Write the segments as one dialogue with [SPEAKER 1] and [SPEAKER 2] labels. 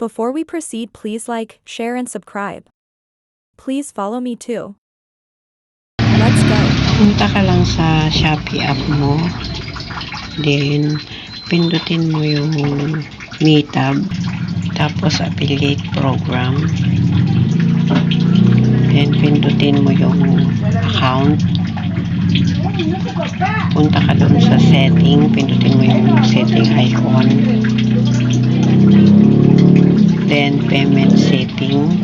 [SPEAKER 1] Before we proceed, please like, share, and subscribe. Please follow me too. Let's go.
[SPEAKER 2] Punta ka lang sa Shopee app mo. Then, pindutin mo yung Me tab. Tapos, affiliate program. Then, pindutin mo yung account. Punta ka doon sa setting. Pindutin mo yung setting icon. Then, payment setting.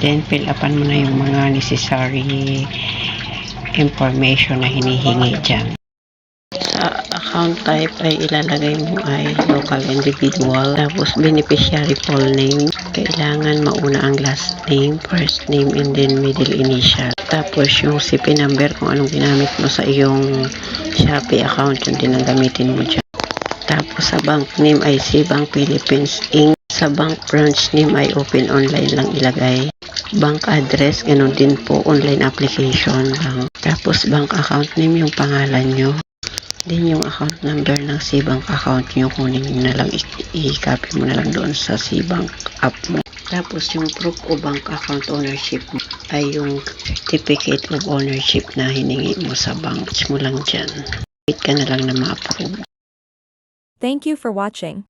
[SPEAKER 2] Then, fill upan mo na yung mga necessary information na hinihingi dyan. Account type ay ilalagay mo ay local individual. Tapos, beneficiary full name. Kailangan mauna ang last name, first name, and then middle initial. Tapos, yung CP number kung anong ginamit mo sa iyong Shopee account, yun din mo dyan. Tapos sa bank name ay si Bank Philippines Inc. Sa bank branch name ay open online lang ilagay. Bank address, ganun din po, online application lang. Tapos bank account name yung pangalan nyo. Then yung account number ng C-Bank account nyo, kunin nyo na lang, i-copy mo na lang doon sa C-Bank app mo. Tapos yung proof o bank account ownership mo ay yung certificate of ownership na hiningi mo sa bank. Mo lang dyan. Wait ka na lang na ma-approve.
[SPEAKER 1] Thank you for watching.